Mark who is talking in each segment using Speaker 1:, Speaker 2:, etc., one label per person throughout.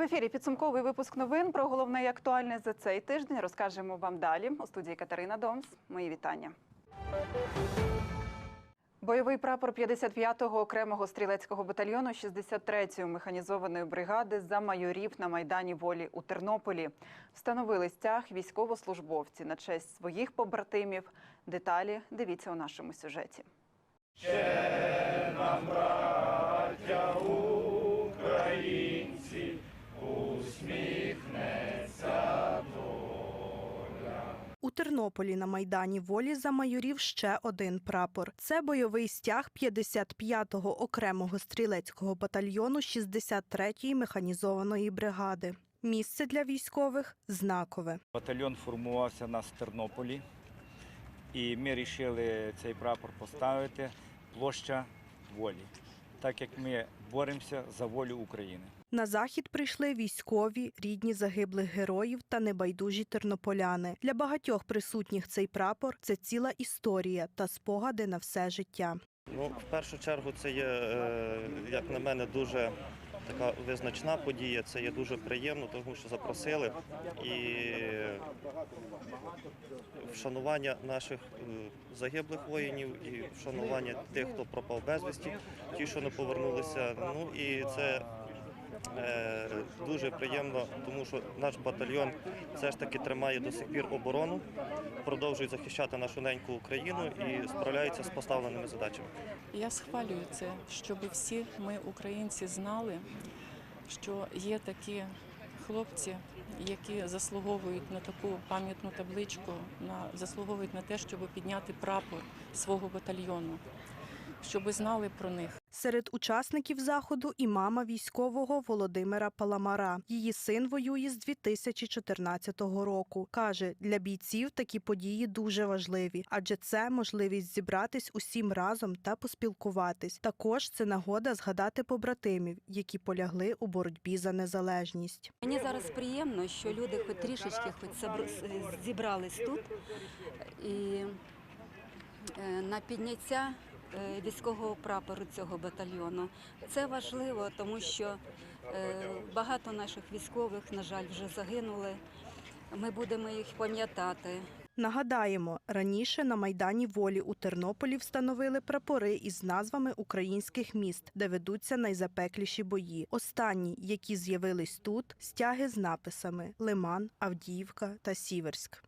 Speaker 1: ефірі підсумковий випуск новин про головне і актуальне за цей тиждень. Розкажемо вам далі. У студії Катерина Домс. Мої вітання. Бойовий прапор 55-го окремого стрілецького батальйону 63-ї механізованої бригади за майорів на майдані волі у Тернополі встановили стяг військовослужбовці на честь своїх побратимів. Деталі дивіться у нашому сюжеті.
Speaker 2: У Тернополі на Майдані Волі за майорів ще один прапор. Це бойовий стяг 55-го окремого стрілецького батальйону 63-ї механізованої бригади. Місце для військових знакове.
Speaker 3: Батальйон формувався в Тернополі, і ми вирішили цей прапор поставити площа волі, так як ми боремося за волю України.
Speaker 2: На захід прийшли військові, рідні загиблих героїв та небайдужі тернополяни. Для багатьох присутніх цей прапор це ціла історія та спогади на все життя.
Speaker 4: Ну, в першу чергу, це є, е, як на мене, дуже така визначна подія. Це є дуже приємно, тому що запросили і вшанування наших е, загиблих воїнів і вшанування тих, хто пропав безвісті, ті, що не повернулися. Ну і це дуже приємно, тому що наш батальйон все ж таки тримає до сих пір оборону, продовжує захищати нашу неньку Україну і справляється з поставленими задачами.
Speaker 5: Я схвалюю це, щоб всі ми, українці, знали, що є такі хлопці, які заслуговують на таку пам'ятну табличку, на заслуговують на те, щоб підняти прапор свого батальйону, щоб знали про них.
Speaker 2: Серед учасників заходу і мама військового Володимира Паламара. Її син воює з 2014 року. Каже, для бійців такі події дуже важливі, адже це можливість зібратись усім разом та поспілкуватись. Також це нагода згадати побратимів, які полягли у боротьбі за незалежність.
Speaker 6: Мені зараз приємно, що люди хоч трішечки хоч зібрались тут і е, на підняття військового прапору цього батальйону. Це важливо, тому що е, багато наших військових, на жаль, вже загинули. Ми будемо їх пам'ятати.
Speaker 2: Нагадаємо, раніше на майдані волі у Тернополі встановили прапори із назвами українських міст, де ведуться найзапекліші бої. Останні, які з'явились тут, стяги з написами Лиман, Авдіївка та Сіверськ.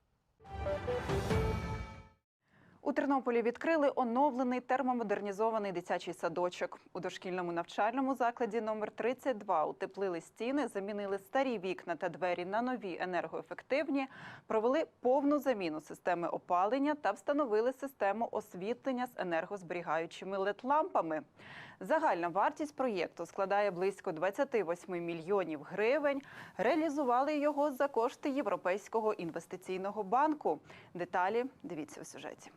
Speaker 1: У Тернополі відкрили оновлений термомодернізований дитячий садочок. У дошкільному навчальному закладі номер 32 утеплили стіни, замінили старі вікна та двері на нові енергоефективні, провели повну заміну системи опалення та встановили систему освітлення з енергозберігаючими LED-лампами. Загальна вартість проєкту складає близько 28 мільйонів гривень. Реалізували його за кошти Європейського інвестиційного банку. Деталі дивіться у сюжеті.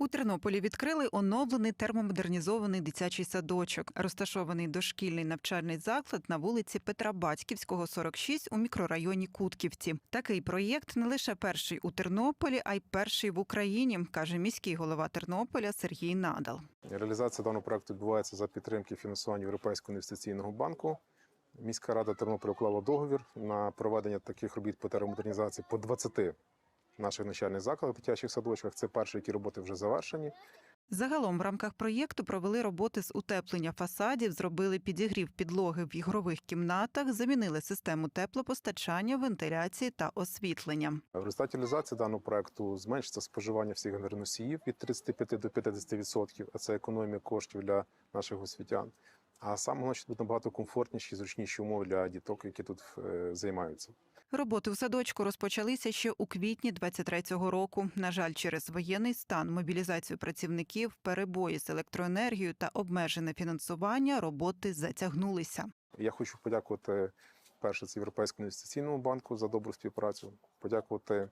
Speaker 1: У Тернополі відкрили оновлений термомодернізований дитячий садочок, розташований дошкільний навчальний заклад на вулиці Петра Батьківського, 46 у мікрорайоні Кутківці. Такий проєкт не лише перший у Тернополі, а й перший в Україні, каже міський голова Тернополя Сергій Надал.
Speaker 7: Реалізація даного проекту відбувається за підтримки фінансування Європейського інвестиційного банку. Міська рада Тернополя уклала договір на проведення таких робіт по термомодернізації по 20 наших навчальних закладах, дитячих садочках. Це перші, які роботи вже завершені.
Speaker 1: Загалом в рамках проєкту провели роботи з утеплення фасадів, зробили підігрів підлоги в ігрових кімнатах, замінили систему теплопостачання, вентиляції та освітлення.
Speaker 7: В результаті реалізації даного проекту зменшиться споживання всіх енергоносіїв від 35 до 50%, а це економія коштів для наших освітян. А саме що будуть набагато комфортніші, зручніші умови для діток, які тут е, займаються.
Speaker 1: Роботи в садочку розпочалися ще у квітні 23-го року. На жаль, через воєнний стан, мобілізацію працівників, перебої з електроенергією та обмежене фінансування роботи затягнулися.
Speaker 7: Я хочу подякувати перше це Європейському інвестиційному банку за добру співпрацю, подякувати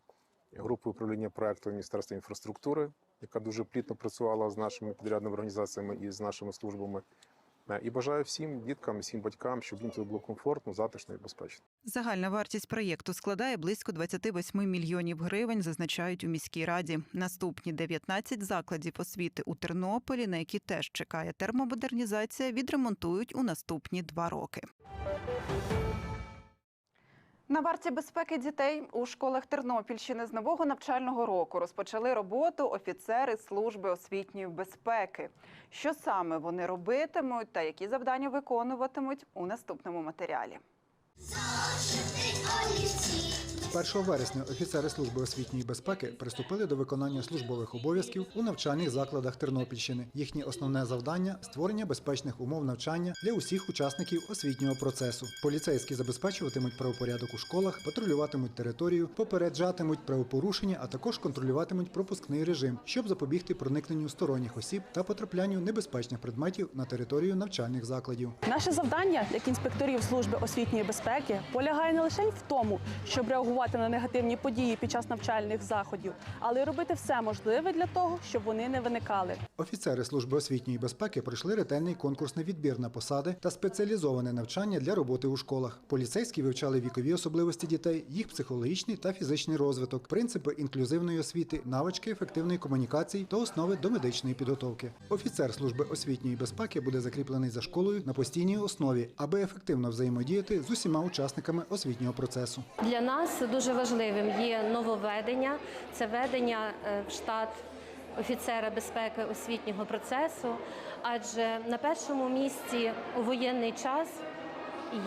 Speaker 7: групі управління проекту Міністерства інфраструктури, яка дуже плідно працювала з нашими підрядними організаціями і з нашими службами. Е, І бажаю всім діткам, всім батькам, щоб їм це було комфортно, затишно і безпечно.
Speaker 1: Загальна вартість проєкту складає близько 28 мільйонів гривень, зазначають у міській раді. Наступні 19 закладів освіти у Тернополі, на які теж чекає термомодернізація, відремонтують у наступні два роки. На варті безпеки дітей у школах Тернопільщини з нового навчального року розпочали роботу офіцери служби освітньої безпеки. Що саме вони робитимуть та які завдання виконуватимуть у наступному матеріалі.
Speaker 8: 1 вересня офіцери служби освітньої безпеки приступили до виконання службових обов'язків у навчальних закладах Тернопільщини. Їхнє основне завдання створення безпечних умов навчання для усіх учасників освітнього процесу. Поліцейські забезпечуватимуть правопорядок у школах, патрулюватимуть територію, попереджатимуть правопорушення, а також контролюватимуть пропускний режим, щоб запобігти проникненню сторонніх осіб та потраплянню небезпечних предметів на територію навчальних закладів.
Speaker 9: Наше завдання як інспекторів служби освітньої безпеки полягає не лише в тому, щоб реагувати на негативні події під час навчальних заходів, але й робити все можливе для того, щоб вони не виникали.
Speaker 8: Офіцери служби освітньої безпеки пройшли ретельний конкурсний відбір на посади та спеціалізоване навчання для роботи у школах. Поліцейські вивчали вікові особливості дітей, їх психологічний та фізичний розвиток, принципи інклюзивної освіти, навички ефективної комунікації та основи до медичної підготовки. Офіцер служби освітньої безпеки буде закріплений за школою на постійній основі, аби ефективно взаємодіяти з усіма учасниками освітнього процесу.
Speaker 10: Для нас дуже важливим. Є нововведення. Це ведення е, в штат офіцера безпеки освітнього процесу, адже на першому місці у воєнний час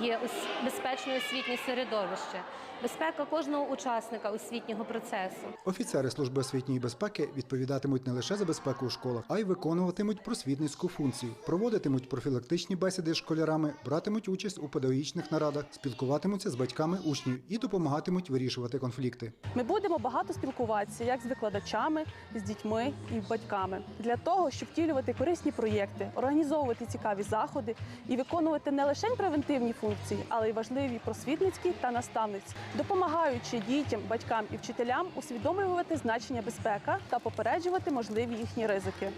Speaker 10: є безпечне освітнє середовище, безпека кожного учасника освітнього процесу.
Speaker 8: Офіцери служби освітньої безпеки відповідатимуть не лише за безпеку у школах, а й виконуватимуть просвітницьку функцію, проводитимуть профілактичні бесіди з школярами, братимуть участь у педагогічних нарадах, спілкуватимуться з батьками учнів і допомагатимуть вирішувати конфлікти.
Speaker 9: Ми будемо багато спілкуватися як з викладачами, з дітьми і батьками для того, щоб втілювати корисні проєкти, організовувати цікаві заходи і виконувати не лише превентивні функції, але й важливі просвітницькі та наставницькі, допомагаючи дітям, батькам і вчителям усвідомлювати значення безпека та попереджувати можливі їхні ризики.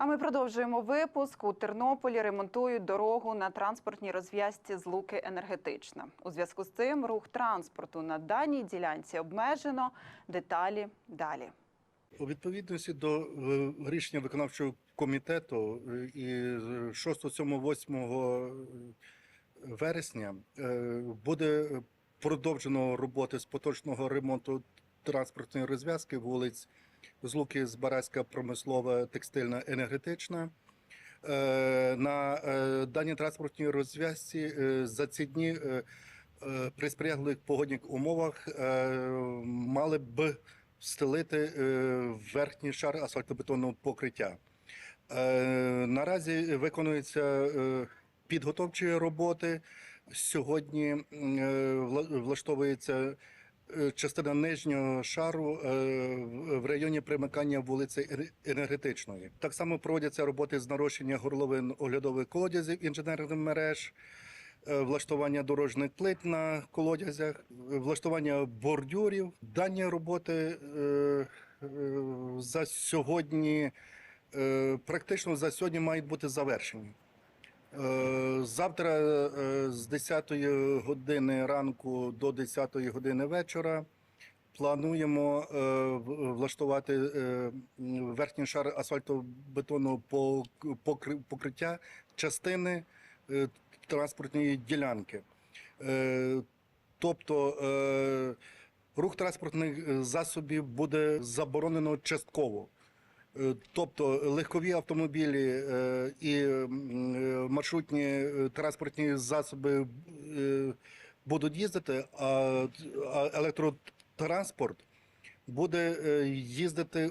Speaker 1: А ми продовжуємо випуск. У Тернополі ремонтують дорогу на транспортній розв'язці з Луки енергетична. У зв'язку з цим рух транспорту на даній ділянці обмежено. Деталі далі.
Speaker 11: У відповідності до е, рішення виконавчого комітету і 6, 7, 8 вересня е, буде продовжено роботи з поточного ремонту транспортної розв'язки вулиць Злуки Збаразька, промислова, текстильна, енергетична. Е, На е, даній транспортній розв'язці за ці дні при сприятливих погодних умовах мали б встелити е, верхній шар асфальтобетонного покриття. Е, Наразі виконуються е, підготовчі роботи. Сьогодні е, влаштовується частина нижнього шару в- районі примикання вулиці енергетичної. Так само проводяться роботи з нарощення горловин оглядових колодязів інженерних мереж. Влаштування дорожніх плит на колодязях, влаштування бордюрів. Дані роботи за сьогодні практично за сьогодні мають бути завершені. Е, Завтра е, з 10 години ранку до 10 години вечора плануємо е, влаштувати е, верхній шар асфальтобетонного пок- покриття частини е, транспортної ділянки. Е, Тобто е, рух транспортних е, засобів буде заборонено частково. Е, Тобто легкові автомобілі е, і е, маршрутні транспортні засоби будуть їздити, а електротранспорт буде їздити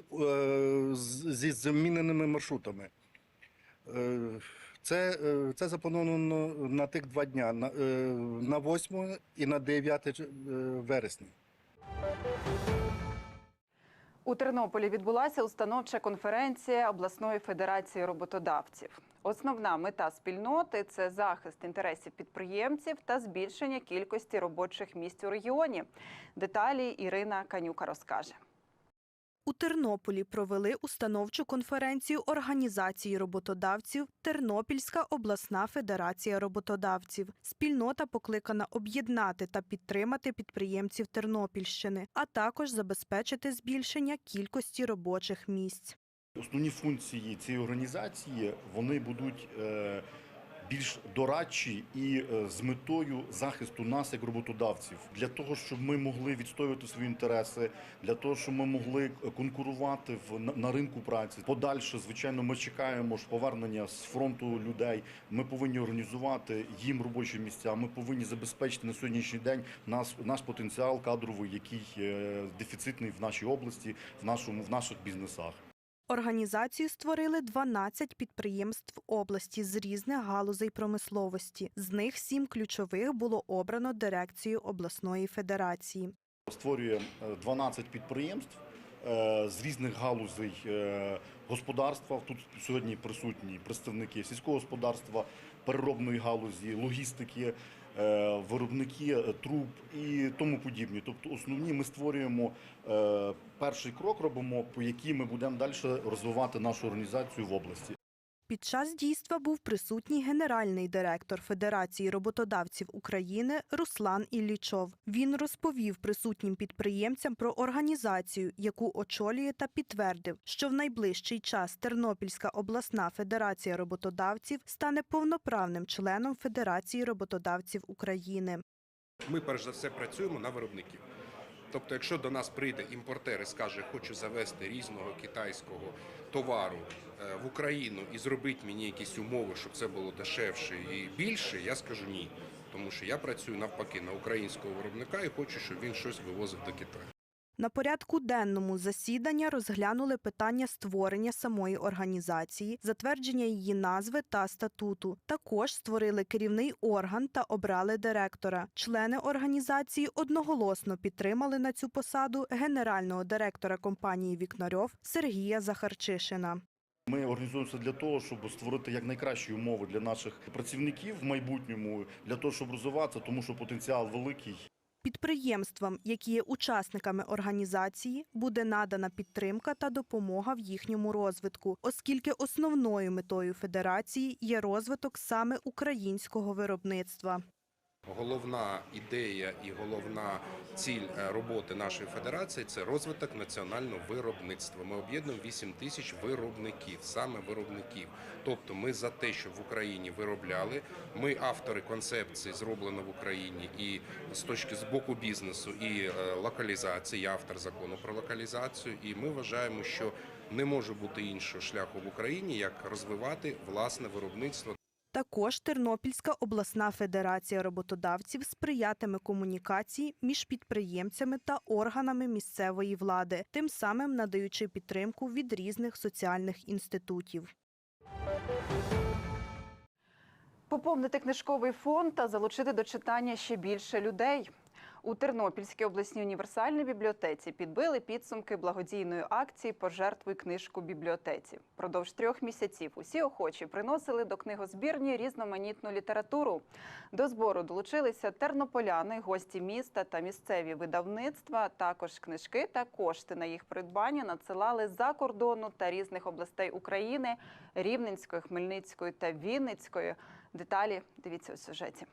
Speaker 11: зі зміненими маршрутами. Це, це заплановано на тих два дня, на, е, 8 і на 9 е, вересня.
Speaker 1: У Тернополі відбулася установча конференція обласної федерації роботодавців. Основна мета спільноти це захист інтересів підприємців та збільшення кількості робочих місць у регіоні. Деталі Ірина Канюка розкаже.
Speaker 2: У Тернополі провели установчу конференцію організації роботодавців Тернопільська обласна федерація роботодавців. Спільнота покликана об'єднати та підтримати підприємців Тернопільщини, а також забезпечити збільшення кількості робочих місць.
Speaker 12: Основні функції цієї організації вони будуть е, більш дорадчі і е, з метою захисту нас як роботодавців, для того, щоб ми могли відстоювати свої інтереси, для того, щоб ми могли конкурувати в на- на ринку праці. Подальше, звичайно, ми чекаємо ж повернення з фронту людей. Ми повинні організувати їм робочі місця. Ми повинні забезпечити на сьогоднішній день нас наш потенціал кадровий, який е, дефіцитний в нашій області, в нашому в наших бізнесах.
Speaker 2: Організацію створили 12 підприємств області з різних галузей промисловості. З них сім ключових було обрано дирекцією обласної федерації.
Speaker 12: Створює е, 12 підприємств е, з різних галузей е, господарства. Тут сьогодні присутні представники сільського господарства, переробної галузі, логістики, е, виробники е, труб і тому подібні. Тобто, основні ми створюємо е, перший крок, робимо, по якій ми будемо далі розвивати нашу організацію в області.
Speaker 2: Під час дійства був присутній генеральний директор Федерації роботодавців України Руслан Іллічов. Він розповів присутнім підприємцям про організацію, яку очолює та підтвердив, що в найближчий час Тернопільська обласна федерація роботодавців стане повноправним членом Федерації роботодавців України.
Speaker 13: Ми перш за все працюємо на виробників. Тобто, якщо до нас прийде імпортер і скаже, хочу завести різного китайського товару е, в Україну і зробити мені якісь умови, щоб це було дешевше і більше, я скажу ні. Тому що я працюю навпаки на українського виробника і хочу, щоб він щось вивозив до Китаю.
Speaker 2: На порядку денному засідання розглянули питання створення самої організації, затвердження її назви та статуту. Також створили керівний орган та обрали директора. Члени організації одноголосно підтримали на цю посаду генерального директора компанії Вікнарьов Сергія Захарчишина.
Speaker 12: Ми організуємося для того, щоб створити якнайкращі умови для наших працівників в майбутньому, для того, щоб розвиватися, тому що потенціал великий.
Speaker 2: Підприємствам, які є учасниками організації, буде надана підтримка та допомога в їхньому розвитку, оскільки основною метою федерації є розвиток саме українського виробництва.
Speaker 13: Головна ідея і головна ціль е, роботи нашої федерації це розвиток національного виробництва. Ми об'єднуємо 8 тисяч виробників, саме виробників. Тобто, ми за те, щоб в Україні виробляли. Ми автори концепції зроблено в Україні і з точки з боку бізнесу, і е, локалізації, я автор закону про локалізацію. І ми вважаємо, що не може бути іншого шляху в Україні, як розвивати власне виробництво.
Speaker 2: Також Тернопільська обласна федерація роботодавців сприятиме комунікації між підприємцями та органами місцевої влади, тим самим надаючи підтримку від різних соціальних інститутів.
Speaker 1: Поповнити книжковий фонд та залучити до читання ще більше людей. У Тернопільській обласній універсальній бібліотеці підбили підсумки благодійної акції Пожертвуй книжку бібліотеці. Продовж трьох місяців усі охочі приносили до книгозбірні різноманітну літературу. До збору долучилися тернополяни, гості міста та місцеві видавництва. Також книжки та кошти на їх придбання надсилали за кордону та різних областей України Рівненської, Хмельницької та Вінницької. Деталі дивіться у сюжеті.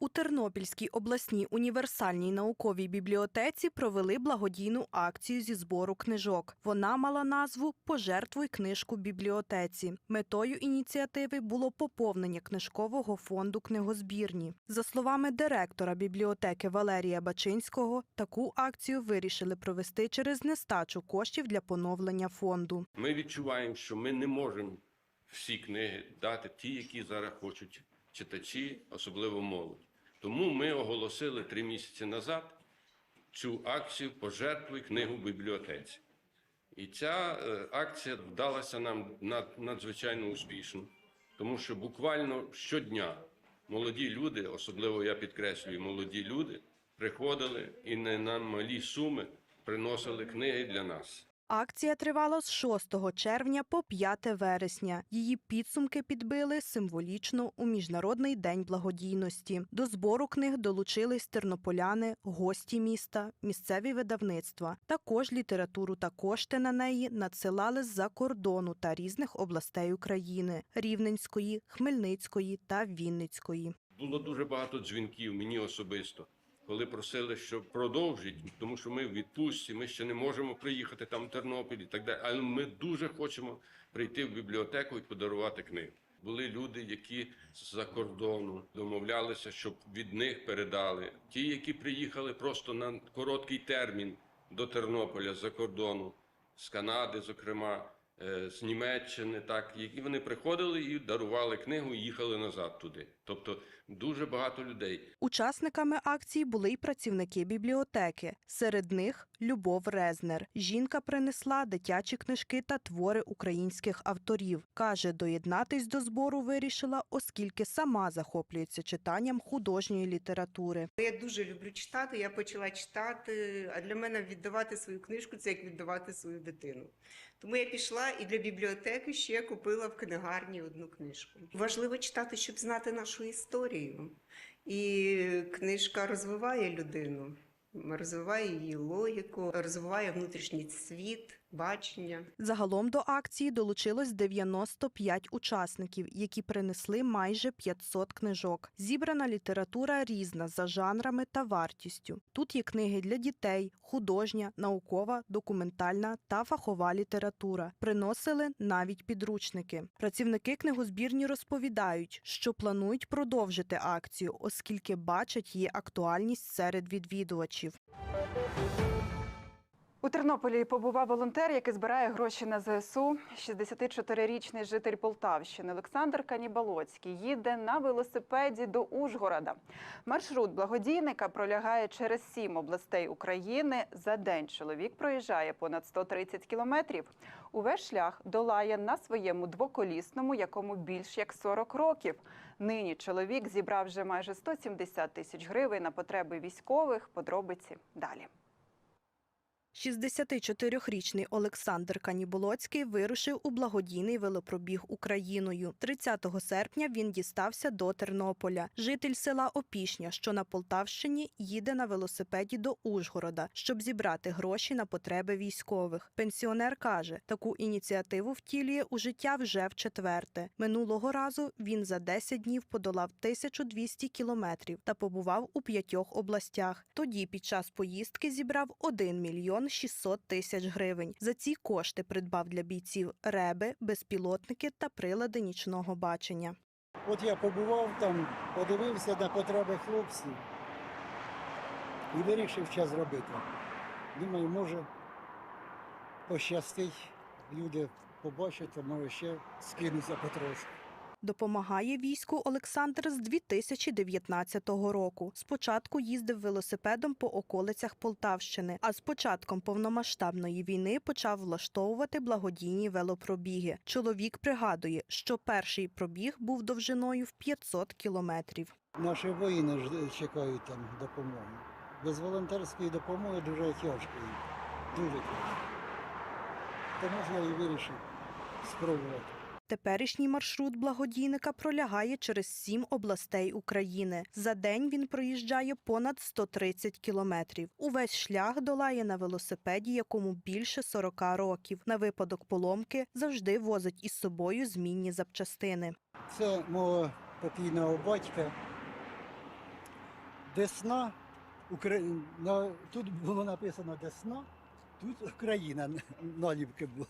Speaker 2: У Тернопільській обласній універсальній науковій бібліотеці провели благодійну акцію зі збору книжок. Вона мала назву Пожертвуй книжку бібліотеці. Метою ініціативи було поповнення книжкового фонду книгозбірні. За словами директора бібліотеки Валерія Бачинського, таку акцію вирішили провести через нестачу коштів для поновлення фонду.
Speaker 14: Ми відчуваємо, що ми не можемо всі книги дати ті, які зараз хочуть читачі, особливо молодь. Тому ми оголосили три місяці назад цю акцію Пожертвуй книгу бібліотеці. І ця е, акція вдалася нам надзвичайно успішно, тому що буквально щодня молоді люди, особливо я підкреслюю, молоді люди, приходили і не на малі суми приносили книги для нас.
Speaker 2: Акція тривала з 6 червня по 5 вересня. Її підсумки підбили символічно у Міжнародний день благодійності. До збору книг долучились тернополяни, гості міста, місцеві видавництва. Також літературу та кошти на неї надсилали з-за кордону та різних областей України Рівненської, Хмельницької та Вінницької.
Speaker 14: Було дуже багато дзвінків мені особисто, коли просили, щоб продовжити, тому що ми в відпустці, ми ще не можемо приїхати там в Тернопіль і так далі. Але ми дуже хочемо прийти в бібліотеку і подарувати книгу. Були люди, які з-за кордону домовлялися, щоб від них передали. Ті, які приїхали просто на короткий термін до Тернополя з-за кордону, з Канади, зокрема, е, з Німеччини, так, які вони приходили і дарували книгу і їхали назад туди. Тобто дуже багато людей.
Speaker 2: Учасниками акції були й працівники бібліотеки. Серед них Любов Резнер. Жінка принесла дитячі книжки та твори українських авторів. Каже, доєднатись до збору вирішила, оскільки сама захоплюється читанням художньої літератури.
Speaker 15: Я дуже люблю читати. Я почала читати. А для мене віддавати свою книжку це як віддавати свою дитину. Тому я пішла і для бібліотеки ще купила в книгарні одну книжку. Важливо читати, щоб знати нашу історію. І книжка розвиває людину, розвиває її логіку, розвиває внутрішній світ, бачення.
Speaker 2: Загалом до акції долучилось 95 учасників, які принесли майже 500 книжок. Зібрана література різна за жанрами та вартістю. Тут є книги для дітей, художня, наукова, документальна та фахова література. Приносили навіть підручники. Працівники книгозбірні розповідають, що планують продовжити акцію, оскільки бачать її актуальність серед відвідувачів.
Speaker 1: У Тернополі побував волонтер, який збирає гроші на ЗСУ. 64-річний житель Полтавщини Олександр Канібалоцький їде на велосипеді до Ужгорода. Маршрут благодійника пролягає через сім областей України. За день чоловік проїжджає понад 130 кілометрів. Увесь шлях долає на своєму двоколісному, якому більш як 40 років. Нині чоловік зібрав вже майже 170 тисяч гривень на потреби військових. Подробиці далі.
Speaker 2: 64-річний Олександр Каніболоцький вирушив у благодійний велопробіг Україною. 30 серпня він дістався до Тернополя. Житель села Опішня, що на Полтавщині, їде на велосипеді до Ужгорода, щоб зібрати гроші на потреби військових. Пенсіонер каже, таку ініціативу втілює у життя вже в четверте. Минулого разу він за 10 днів подолав 1200 кілометрів та побував у п'ятьох областях. Тоді під час поїздки зібрав 1 мільйон 600 тисяч гривень. За ці кошти придбав для бійців реби, безпілотники та прилади нічного бачення.
Speaker 16: От я побував там, подивився на потреби хлопців і вирішив що зробити. Думаю, може пощастить, люди побачать, а може ще скинуться потрошку.
Speaker 2: Допомагає війську Олександр з 2019 року. Спочатку їздив велосипедом по околицях Полтавщини, а з початком повномасштабної війни почав влаштовувати благодійні велопробіги. Чоловік пригадує, що перший пробіг був довжиною в 500 кілометрів.
Speaker 16: Наші воїни ж чекають там допомоги. Без волонтерської допомоги дуже тяжко. Дуже тяжко. Ж я і вирішив спробувати.
Speaker 2: Теперішній маршрут благодійника пролягає через сім областей України. За день він проїжджає понад 130 кілометрів. Увесь шлях долає на велосипеді, якому більше 40 років. На випадок поломки завжди возить із собою змінні запчастини.
Speaker 16: Це мого покійного батька. Десна. Укра... На... Тут було написано Десна, тут Україна наліпки бу-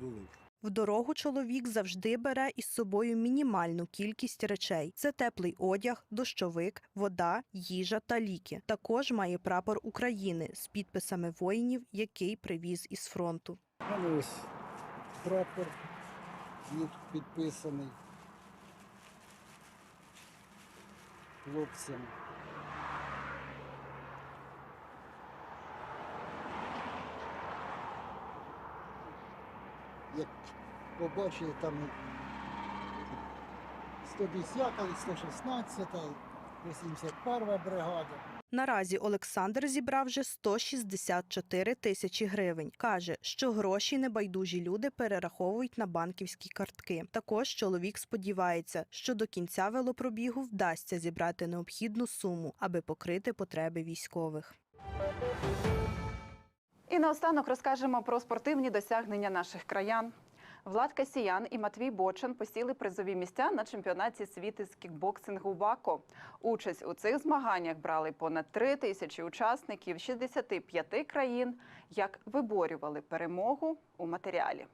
Speaker 16: були.
Speaker 2: В дорогу чоловік завжди бере із собою мінімальну кількість речей: це теплий одяг, дощовик, вода, їжа та ліки. Також має прапор України з підписами воїнів, який привіз із фронту.
Speaker 16: У мене ось прапор підписаний хлопцям. Як побачили, там 110, 116, 81 бригада.
Speaker 2: Наразі Олександр зібрав вже 164 тисячі гривень. Каже, що гроші небайдужі люди перераховують на банківські картки. Також чоловік сподівається, що до кінця велопробігу вдасться зібрати необхідну суму, аби покрити потреби військових.
Speaker 1: І наостанок розкажемо про спортивні досягнення наших краян. Влад Касіян і Матвій Бочин посіли призові місця на чемпіонаті світу з кікбоксингу Бако. Участь у цих змаганнях брали понад три тисячі учасників 65 країн. Як виборювали перемогу у матеріалі.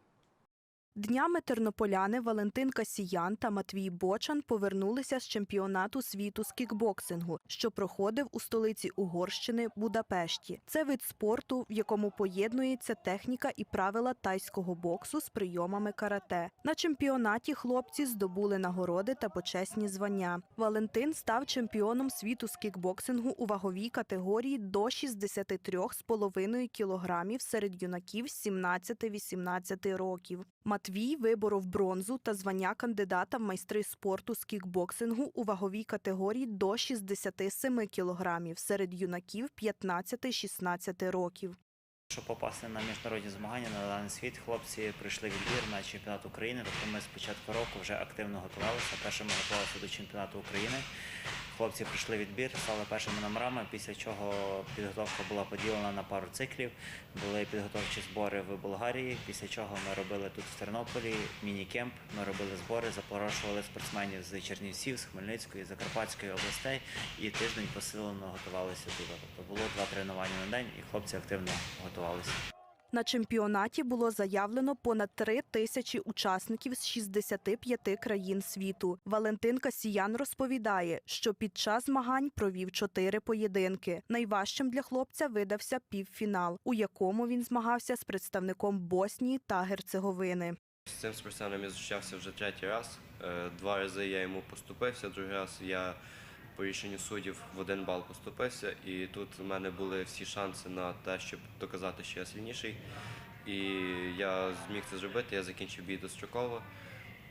Speaker 2: Днями тернополяни Валентин Касіян та Матвій Бочан повернулися з чемпіонату світу з кікбоксингу, що проходив у столиці Угорщини Будапешті. Це вид спорту, в якому поєднується техніка і правила тайського боксу з прийомами карате. На чемпіонаті хлопці здобули нагороди та почесні звання. Валентин став чемпіоном світу з кікбоксингу у ваговій категорії до 63,5 кілограмів серед юнаків 17-18 років. Матвій виборов бронзу та звання кандидата в майстри спорту з кікбоксингу у ваговій категорії до 67 кілограмів серед юнаків 15-16 років.
Speaker 17: Щоб попасти на міжнародні змагання на даний світ, хлопці прийшли відбір на чемпіонат України. Тобто ми з початку року вже активно готувалися. Перше ми готувалися до чемпіонату України. Хлопці прийшли відбір, стали першими номерами, після чого підготовка була поділена на пару циклів. Були підготовчі збори в Болгарії, після чого ми робили тут в Тернополі міні-кемп. Ми робили збори, запрошували спортсменів з Чернівців, з Хмельницької, Закарпатської областей і тиждень посилено готувалися тут. Тобто було два тренування на день, і хлопці активно готувалися.
Speaker 2: На чемпіонаті було заявлено понад три тисячі учасників з 65 країн світу. Валентин Касіян розповідає, що під час змагань провів чотири поєдинки. Найважчим для хлопця видався півфінал, у якому він змагався з представником Боснії та Герцеговини.
Speaker 18: З цим спортсменом я зустрічався вже третій раз. Е, Два рази я йому поступився, другий раз я по рішенню суддів в один бал поступився. І тут у мене були всі шанси на те, щоб доказати, що я сильніший. І я зміг це зробити, я закінчив бій достроково.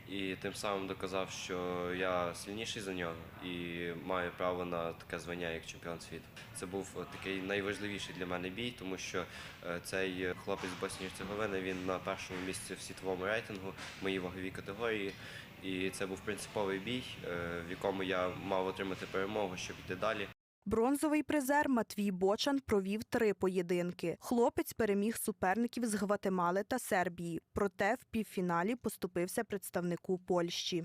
Speaker 18: І тим самим доказав, що я сильніший за нього і маю право на таке звання, як чемпіон світу. Це був такий найважливіший для мене бій, тому що е, цей хлопець з Боснії Герцеговини він на першому місці в світовому рейтингу моїй ваговій категорії. І це був принциповий бій, е, в якому я мав отримати перемогу, щоб йти далі.
Speaker 2: Бронзовий призер Матвій Бочан провів три поєдинки. Хлопець переміг суперників з Гватемали та Сербії, проте в півфіналі поступився представнику Польщі.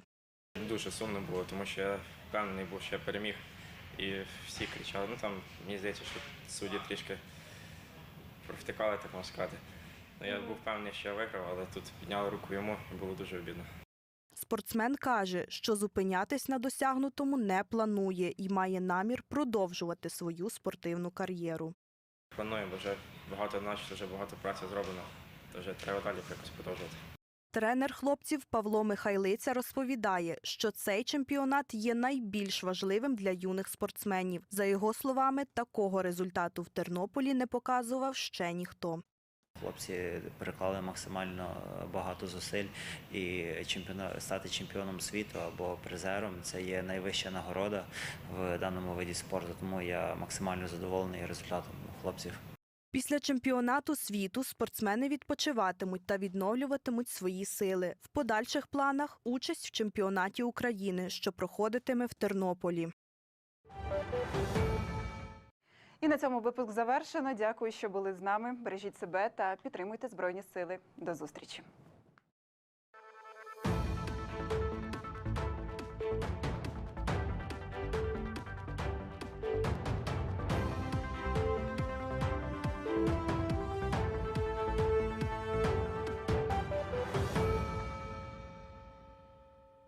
Speaker 19: Дуже сумно було, тому що я впевнений був, що я переміг. І всі кричали. Ну там мені здається, що судді трішки провтикали, так можна сказати. Ну, я був впевнений, що я виграв, але тут підняли руку йому і було дуже обідно.
Speaker 2: Спортсмен каже, що зупинятись на досягнутому не планує і має намір продовжувати свою спортивну кар'єру.
Speaker 19: Планую, бо вже багато наче, вже багато праці зроблено. То вже треба далі якось продовжувати.
Speaker 2: Тренер хлопців Павло Михайлиця розповідає, що цей чемпіонат є найбільш важливим для юних спортсменів. За його словами, такого результату в Тернополі не показував ще ніхто.
Speaker 17: Хлопці приклали максимально багато зусиль, і чемпіона стати чемпіоном світу або призером це є найвища нагорода в даному виді спорту. Тому я максимально задоволений результатом хлопців.
Speaker 2: Після чемпіонату світу спортсмени відпочиватимуть та відновлюватимуть свої сили. В подальших планах участь в чемпіонаті України, що проходитиме в Тернополі.
Speaker 1: І на цьому випуск завершено. Дякую, що були з нами. Бережіть себе та підтримуйте Збройні Сили. До зустрічі.